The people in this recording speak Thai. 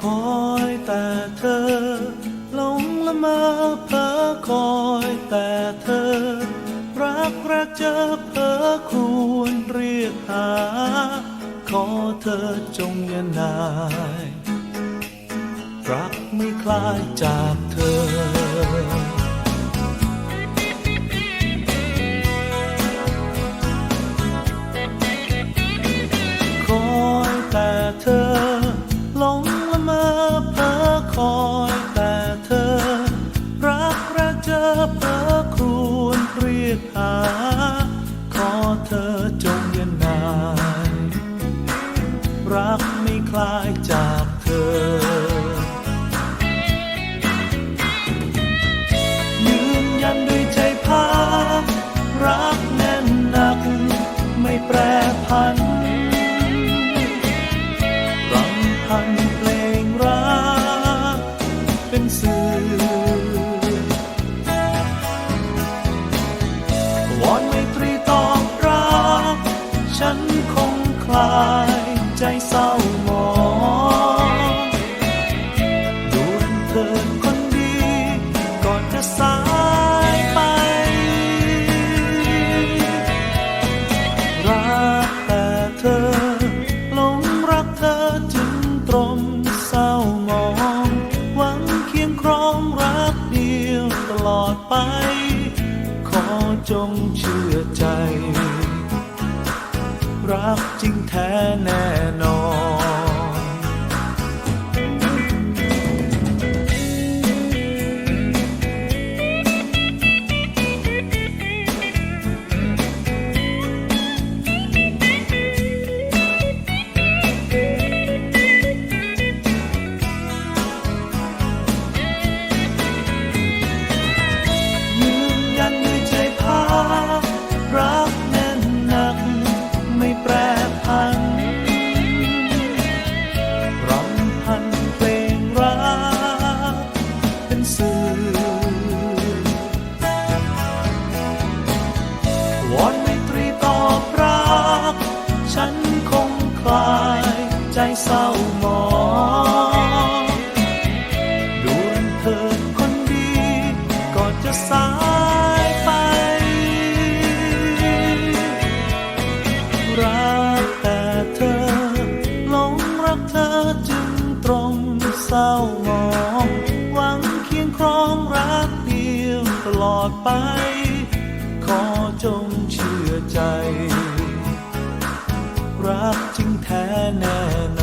คอยแต่เธอหลงละมอเพ้อคอยแต่เธอ รักรักเจอเพ้อควรเรียกหา ขอเธอจงอย่านาย รักไม่คลายจากเธอ เธอจงยันนาย รักไม่คลายจากเธอ ยืนยันด้วยใจพารักแน่นหนัก ไม่แปรพัน ใจเศร้าหมองด่วนเถิดคนดีก่อนจะสายไป รักแต่เธอหลงรักเธอจึงตรมเศร้ามองหวังเคียงครองรักเดียวตลอดไป ขอจงเชื่อใจ รักจริงแท้แน่นอน นสื่อวอนไมตรีตอบรัก ฉันคงคลายใจเศร้าหมองด่วนเธอคนดีก่อนจะสา ลอดไป ขอจงเชื่อใจ รักจริงแท้แน่น